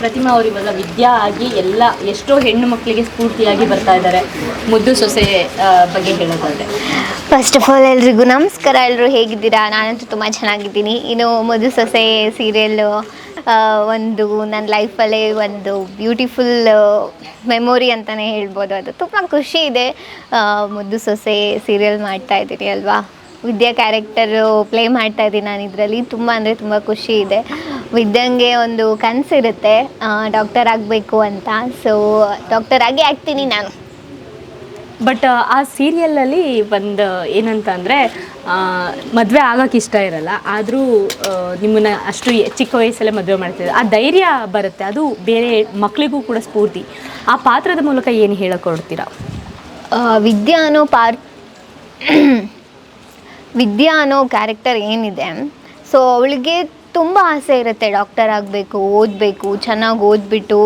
ಪ್ರತಿಮಾ ಅವರು ಇವಾಗ ವಿದ್ಯಾ ಆಗಿ ಎಲ್ಲ ಎಷ್ಟೋ ಹೆಣ್ಣು ಮಕ್ಕಳಿಗೆ ಸ್ಫೂರ್ತಿಯಾಗಿ ಬರ್ತಾ ಇದ್ದಾರೆ. ಮುದ್ದು ಸೊಸೆ ಬಗ್ಗೆ ಹೇಳೋದಾದ್ರೆ. ಫಸ್ಟ್ ಆಫ್ ಆಲ್ ಎಲ್ರಿಗೂ ನಮಸ್ಕಾರ. ಎಲ್ಲರೂ ಹೇಗಿದ್ದೀರಾ? ನಾನಂತೂ ತುಂಬ ಚೆನ್ನಾಗಿದ್ದೀನಿ. ಇನ್ನು ಮುದ್ದು ಸೊಸೆ ಸೀರಿಯಲ್ಲು ಒಂದು ನನ್ನ ಲೈಫಲ್ಲೇ ಒಂದು ಬ್ಯೂಟಿಫುಲ್ ಮೆಮೊರಿ ಅಂತಲೇ ಹೇಳ್ಬೋದು. ಅದು ತುಂಬ ಖುಷಿ ಇದೆ. ಮುದ್ದು ಸೊಸೆ ಸೀರಿಯಲ್ ಮಾಡ್ತಾ ಇದ್ದೀನಿ ಅಲ್ವಾ? ವಿದ್ಯಾ ಕ್ಯಾರೆಕ್ಟರು ಪ್ಲೇ ಮಾಡ್ತಾ ಇದ್ದೀನಿ ನಾನು ಇದರಲ್ಲಿ. ತುಂಬ ಅಂದರೆ ತುಂಬ ಖುಷಿ ಇದೆ. ವಿದ್ಯಂಗೆ ಒಂದು ಕನಸಿರುತ್ತೆ ಡಾಕ್ಟರ್ ಆಗಬೇಕು ಅಂತ. ಸೊ ಡಾಕ್ಟರ್ ಆಗಿ ಆಗ್ತೀನಿ ನಾನು. ಬಟ್ ಆ ಸೀರಿಯಲಲ್ಲಿ ಒಂದು ಏನಂತ ಅಂದರೆ ಮದುವೆ ಆಗೋಕೆ ಇಷ್ಟ ಇರಲ್ಲ. ಆದರೂ ನಿಮ್ಮನ್ನು ಅಷ್ಟು ಚಿಕ್ಕ ವಯಸ್ಸಲ್ಲೇ ಮದುವೆ ಮಾಡ್ತಿದ್ದೆ ಆ ಧೈರ್ಯ ಬರುತ್ತೆ. ಅದು ಬೇರೆ ಮಕ್ಕಳಿಗೂ ಕೂಡ ಸ್ಫೂರ್ತಿ. ಆ ಪಾತ್ರದ ಮೂಲಕ ಏನು ಹೇಳಿಕೊಡ್ತೀರಾ? ವಿದ್ಯಾ ಅನ್ನೋ ಪಾರ್ ವಿದ್ಯಾ ಅನ್ನೋ ಕ್ಯಾರೆಕ್ಟರ್ ಏನಿದೆ. ಸೊ ಅವಳಿಗೆ ತುಂಬ ಆಸೆ ಇರುತ್ತೆ ಡಾಕ್ಟರ್ ಆಗಬೇಕು, ಓದಬೇಕು, ಚೆನ್ನಾಗಿ ಓದ್ಬಿಟ್ಟು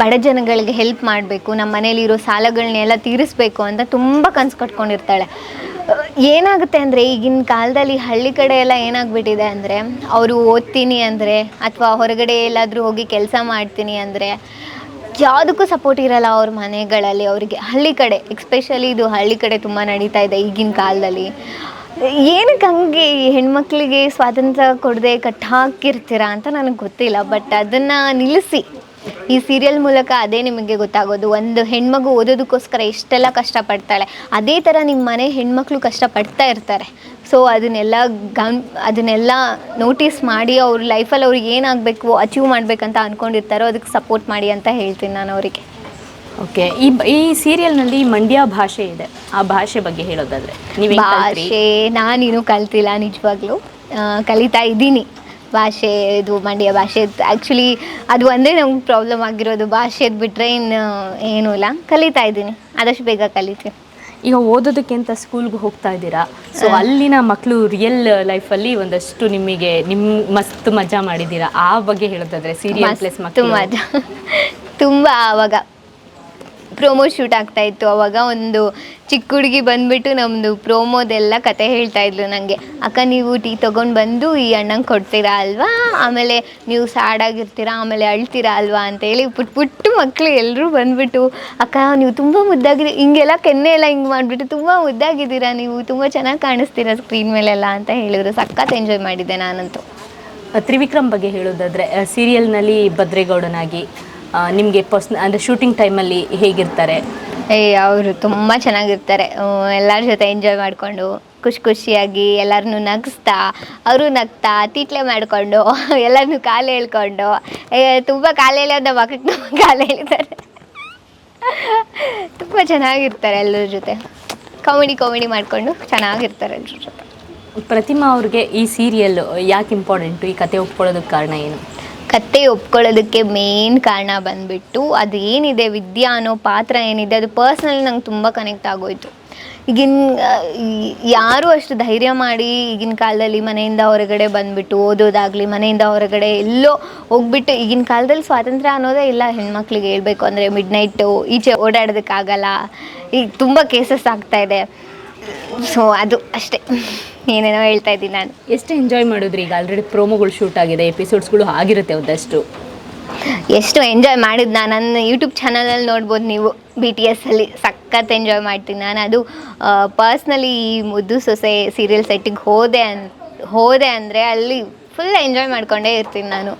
ಬಡ ಜನಗಳಿಗೆ ಹೆಲ್ಪ್ ಮಾಡಬೇಕು, ನಮ್ಮ ಮನೇಲಿರೋ ಸಾಲಗಳನ್ನೆಲ್ಲ ತೀರಿಸ್ಬೇಕು ಅಂತ ತುಂಬ ಕನಸು ಕಟ್ಕೊಂಡಿರ್ತಾಳೆ. ಏನಾಗುತ್ತೆ ಅಂದರೆ, ಈಗಿನ ಕಾಲದಲ್ಲಿ ಹಳ್ಳಿ ಕಡೆ ಎಲ್ಲ ಏನಾಗ್ಬಿಟ್ಟಿದೆ ಅಂದರೆ, ಅವರು ಓದ್ತೀನಿ ಅಂದರೆ, ಅಥವಾ ಹೊರಗಡೆ ಎಲ್ಲಾದರೂ ಹೋಗಿ ಕೆಲಸ ಮಾಡ್ತೀನಿ ಅಂದರೆ, ಯಾವುದಕ್ಕೂ ಸಪೋರ್ಟ್ ಇರಲ್ಲ ಅವ್ರ ಮನೆಗಳಲ್ಲಿ ಅವರಿಗೆ. ಹಳ್ಳಿ ಕಡೆ ಎಕ್ಸ್ಪೆಷಲಿ ಇದು ಹಳ್ಳಿ ಕಡೆ ತುಂಬ ನಡೀತಾ ಇದೆ ಈಗಿನ ಕಾಲದಲ್ಲಿ. ಏನಕ್ಕೆ ಹಂಗೆ ಹೆಣ್ಮಕ್ಳಿಗೆ ಸ್ವಾತಂತ್ರ್ಯ ಕೊಡದೆ ಕಟ್ಟಾಕಿರ್ತೀರಾ ಅಂತ ನನಗೆ ಗೊತ್ತಿಲ್ಲ ಬಟ್ ಅದನ್ನು ನಿಲ್ಲಿಸಿ. ಈ ಸೀರಿಯಲ್ ಮೂಲಕ ಅದೇ ನಿಮಗೆ ಗೊತ್ತಾಗೋದು. ಒಂದು ಹೆಣ್ಮಗು ಓದೋದಕ್ಕೋಸ್ಕರ ಎಷ್ಟೆಲ್ಲ ಕಷ್ಟಪಡ್ತಾಳೆ, ಅದೇ ಥರ ನಿಮ್ಮ ಮನೆ ಹೆಣ್ಮಕ್ಳು ಕಷ್ಟಪಡ್ತಾ ಇರ್ತಾರೆ. ಸೊ ಅದನ್ನೆಲ್ಲ ಗಮ್, ಅದನ್ನೆಲ್ಲ ನೋಟಿಸ್ ಮಾಡಿ ಅವ್ರ ಲೈಫಲ್ಲಿ ಅವ್ರಿಗೆ ಏನಾಗಬೇಕು ಅಚೀವ್ ಮಾಡಬೇಕಂತ ಅಂದ್ಕೊಂಡಿರ್ತಾರೋ ಅದಕ್ಕೆ ಸಪೋರ್ಟ್ ಮಾಡಿ ಅಂತ ಹೇಳ್ತೀನಿ ನಾನು ಅವರಿಗೆ. ಓಕೆ ಈ ಈ ಸೀರಿಯಲ್ನಲ್ಲಿ ಮಂಡ್ಯ ಭಾಷೆ ಇದೆ. ಆ ಭಾಷೆ ಬಗ್ಗೆ ಹೇಳೋದಾದ್ರೆ ನೀವೇ ಭಾಷೆ ನಾನಿನ್ನೂ ಕಲ್ತಿಲ್ಲ ನಿಜವಾಗ್ಲೂ. ಕಲಿತಾ ಇದ್ದೀನಿ ಭಾಷೆ ಇದು ಮಂಡ್ಯ ಭಾಷೆ. ಆ್ಯಕ್ಚುಲಿ ಅದು ಒಂದೇ ನಮ್ಗೆ ಪ್ರಾಬ್ಲಮ್ ಆಗಿರೋದು. ಭಾಷೆದು ಬಿಟ್ಟರೆ ಇನ್ನು ಏನೂ ಇಲ್ಲ. ಕಲಿತಾ ಇದ್ದೀನಿ. ಆದಷ್ಟು ಬೇಗ ಕಲಿತೀನಿ. ಈಗ ಓದೋದಕ್ಕೆ ಅಂತ ಸ್ಕೂಲ್ಗೆ ಹೋಗ್ತಾ ಇದ್ದೀರಾ? ಸೊ ಅಲ್ಲಿನ ಮಕ್ಕಳು ರಿಯಲ್ ಲೈಫಲ್ಲಿ ಒಂದಷ್ಟು ನಿಮಗೆ ನಿಮ್ಮ ಮಸ್ತ್ ಮಜಾ ಮಾಡಿದ್ದೀರಾ? ಆ ಬಗ್ಗೆ ಹೇಳೋದಾದ್ರೆ ಸೀರಿಯಲ್ ಪ್ಲೇಸ್ ಮಕ್ಕಳು ಮಜಾ. ತುಂಬ ಆವಾಗ ಪ್ರೋಮೋ ಶೂಟ್ ಆಗ್ತಾ ಇತ್ತು. ಅವಾಗ ಒಂದು ಚಿಕ್ಕ ಹುಡುಗಿ ಬಂದ್ಬಿಟ್ಟು ನಮ್ಮದು ಪ್ರೋಮೋದೆಲ್ಲ ಕತೆ ಹೇಳ್ತಾ ಇದ್ಲು ನನಗೆ ಅಕ್ಕ, ನೀವು ಟೀ ತೊಗೊಂಡು ಬಂದು ಈ ಅಣ್ಣಂಗೆ ಕೊಡ್ತೀರಾ ಅಲ್ವಾ? ಆಮೇಲೆ ನೀವು ಸ್ಯಾಡ್ ಆಗಿರ್ತೀರಾ, ಆಮೇಲೆ ಅಳ್ತೀರಾ ಅಲ್ವಾ? ಅಂತೇಳಿ ಪುಟ್ ಪುಟ್ಟು ಮಕ್ಕಳು ಎಲ್ಲರೂ ಬಂದ್ಬಿಟ್ಟು, ಅಕ್ಕ, ನೀವು ತುಂಬ ಮುದ್ದಾಗಿದೆ ಹಿಂಗೆಲ್ಲ ಕೆನ್ನೆ ಎಲ್ಲ ಹಿಂಗೆ ಮಾಡಿಬಿಟ್ಟು, ತುಂಬ ಮುದ್ದಾಗಿದ್ದೀರಾ ನೀವು? ತುಂಬ ಚೆನ್ನಾಗಿ ಕಾಣಿಸ್ತೀರಾ ಸ್ಕ್ರೀನ್ ಮೇಲೆಲ್ಲ? ಅಂತ ಹೇಳಿದ್ರು. ಸಖತ್ ಎಂಜಾಯ್ ಮಾಡಿದ್ದೆ ನಾನಂತೂ. ತ್ರಿವಿಕ್ರಮ್ ಬಗ್ಗೆ ಹೇಳೋದಾದ್ರೆ ಸೀರಿಯಲ್ನಲ್ಲಿ ಭದ್ರೇಗೌಡನಾಗಿ ನಿಮಗೆ ಪರ್ಸ್ನ ಅಂದರೆ ಶೂಟಿಂಗ್ ಟೈಮಲ್ಲಿ ಹೇಗಿರ್ತಾರೆ? ಏ ಅವರು ತುಂಬ ಚೆನ್ನಾಗಿರ್ತಾರೆ. ಎಲ್ಲರ ಜೊತೆ ಎಂಜಾಯ್ ಮಾಡಿಕೊಂಡು ಖುಷಿ ಖುಷಿಯಾಗಿ ಎಲ್ಲರನ್ನೂ ನಗಿಸ್ತಾ ಅವರು ನಗ್ತಾ ತೀಟ್ಲೆ ಮಾಡಿಕೊಂಡು ಎಲ್ಲರನ್ನೂ ಕಾಲು ಹೇಳ್ಕೊಂಡು. ತುಂಬ ಕಾಲು ಹೇಳೋದು ಮಕ್ಕಳಿಗೆ ನಮ್ಮ ಕಾಲು ಹೇಳಿದ್ದಾರೆ ತುಂಬ ಚೆನ್ನಾಗಿರ್ತಾರೆ ಎಲ್ಲರ ಜೊತೆ. ಕಾಮಿಡಿ ಕಾಮಿಡಿ ಮಾಡಿಕೊಂಡು ಚೆನ್ನಾಗಿರ್ತಾರೆ ಎಲ್ಲರ ಜೊತೆ. ಪ್ರತಿಮಾ ಅವ್ರಿಗೆ ಈ ಸೀರಿಯಲ್ ಯಾಕೆ ಇಂಪಾರ್ಟೆಂಟು ಈ ಕತೆ ಒಪ್ಕೊಳ್ಳೋದಕ್ಕೆ ಕಾರಣ ಏನು? ಕತೆ ಒಪ್ಕೊಳ್ಳೋದಕ್ಕೆ ಮೇನ್ ಕಾರಣ ಬಂದ್ಬಿಟ್ಟು ಅದು ಏನಿದೆ ವಿದ್ಯಾ ಅನ್ನೋ ಪಾತ್ರ ಏನಿದೆ, ಅದು ಪರ್ಸ್ನಲಿ ನಂಗೆ ತುಂಬ ಕನೆಕ್ಟ್ ಆಗೋಯ್ತು. ಈಗಿನ ಯಾರು ಅಷ್ಟು ಧೈರ್ಯ ಮಾಡಿ ಈಗಿನ ಕಾಲದಲ್ಲಿ ಮನೆಯಿಂದ ಹೊರಗಡೆ ಬಂದ್ಬಿಟ್ಟು, ಓದೋದಾಗಲಿ, ಮನೆಯಿಂದ ಹೊರಗಡೆ ಎಲ್ಲೋ ಹೋಗ್ಬಿಟ್ಟು, ಈಗಿನ ಕಾಲದಲ್ಲಿ ಸ್ವಾತಂತ್ರ್ಯ ಅನ್ನೋದೇ ಇಲ್ಲ. ಹೆಣ್ಮಕ್ಳಿಗೆ ಹೇಳಬೇಕು ಅಂದರೆ ಮಿಡ್ ನೈಟು ಈಚೆ ಓಡಾಡೋದಕ್ಕಾಗಲ್ಲ. ಈಗ ತುಂಬ ಕೇಸಸ್ ಆಗ್ತಾಯಿದೆ ಸೊ ಅದು ಅಷ್ಟೇ. ಏನೇನೋ ಹೇಳ್ತಾ ಇದ್ದೀನಿ ನಾನು. ಎಷ್ಟು ಎಂಜಾಯ್ ಮಾಡಿದ್ರಿ? ಈಗ ಆಲ್ರೆಡಿ ಪ್ರೋಮೋಗಳು ಶೂಟ್ ಆಗಿದೆ ಎಪಿಸೋಡ್ಸ್ಗಳು ಆಗಿರುತ್ತೆ ಒಂದಷ್ಟು. ಎಷ್ಟು ಎಂಜಾಯ್ ಮಾಡಿದ್ದು ನಾನು ನನ್ನ ಯೂಟ್ಯೂಬ್ ಚಾನಲಲ್ಲಿ ನೋಡ್ಬೋದು ನೀವು. ಬಿ ಟಿ ಎಸ್ಸಲ್ಲಿ ಸಖತ್ ಎಂಜಾಯ್ ಮಾಡ್ತೀನಿ ನಾನು. ಅದು ಪರ್ಸ್ನಲಿ ಈ ಮುದ್ದು ಸೊಸೆ ಸೀರಿಯಲ್ ಸೆಟ್ಟಿಗೆ ಹೋದೆ ಅನ್ ಹೋದೆ ಅಂದರೆ ಅಲ್ಲಿ ಫುಲ್ ಎಂಜಾಯ್ ಮಾಡ್ಕೊಂಡೇ ಇರ್ತೀನಿ ನಾನು.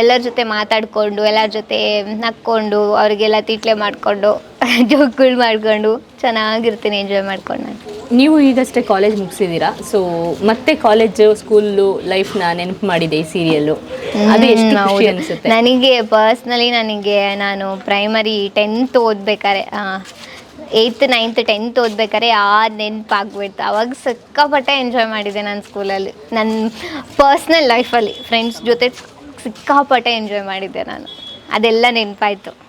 ಎಲ್ಲರ ಜೊತೆ ಮಾತಾಡಿಕೊಂಡು ಎಲ್ಲರ ಜೊತೆ ನಕ್ಕೊಂಡು ಅವರಿಗೆಲ್ಲ ತಿಟ್ಲೆ ಮಾಡಿಕೊಂಡು ಜೋಕ್ಗಳು ಮಾಡಿಕೊಂಡು ಚೆನ್ನಾಗಿರ್ತೀನಿ ಎಂಜಾಯ್ ಮಾಡ್ಕೊಂಡು ನಾನು ನೀವು ಈಗಷ್ಟೇ ಕಾಲೇಜ್ ಮುಗಿಸಿದ್ದೀರಾ? ಸೊ ಮತ್ತೆ ಕಾಲೇಜು ಸ್ಕೂಲು ಲೈಫ್ನ ನೆನಪು ಮಾಡಿದೆ ಈ ಸೀರಿಯಲ್ಲು ಅದು ಎಷ್ಟು ಖುಷಿ ಅನಿಸುತ್ತೆ? ನನಗೆ ಪರ್ಸ್ನಲಿ ನನಗೆ ನಾನು ಪ್ರೈಮರಿ ಟೆಂತ್ ಓದ್ಬೇಕಾರೆ ಏಯ್ತ್ ನೈನ್ತ್ ಟೆಂತ್ ಓದ್ಬೇಕಾರೆ ಆ ನೆನಪಾಗ್ಬಿಡ್ತು. ಅವಾಗ ಸಿಕ್ಕಾಪಟ್ಟೆ ಎಂಜಾಯ್ ಮಾಡಿದೆ ನಾನು ಸ್ಕೂಲಲ್ಲಿ ನನ್ನ ಪರ್ಸ್ನಲ್ ಲೈಫಲ್ಲಿ ಫ್ರೆಂಡ್ಸ್ ಜೊತೆ ಸಿಕ್ಕಾಪಟ್ಟೆ ಎಂಜಾಯ್ ಮಾಡಿದ್ದೆ ನಾನು. ಅದೆಲ್ಲ ನೆನಪಾಯಿತು.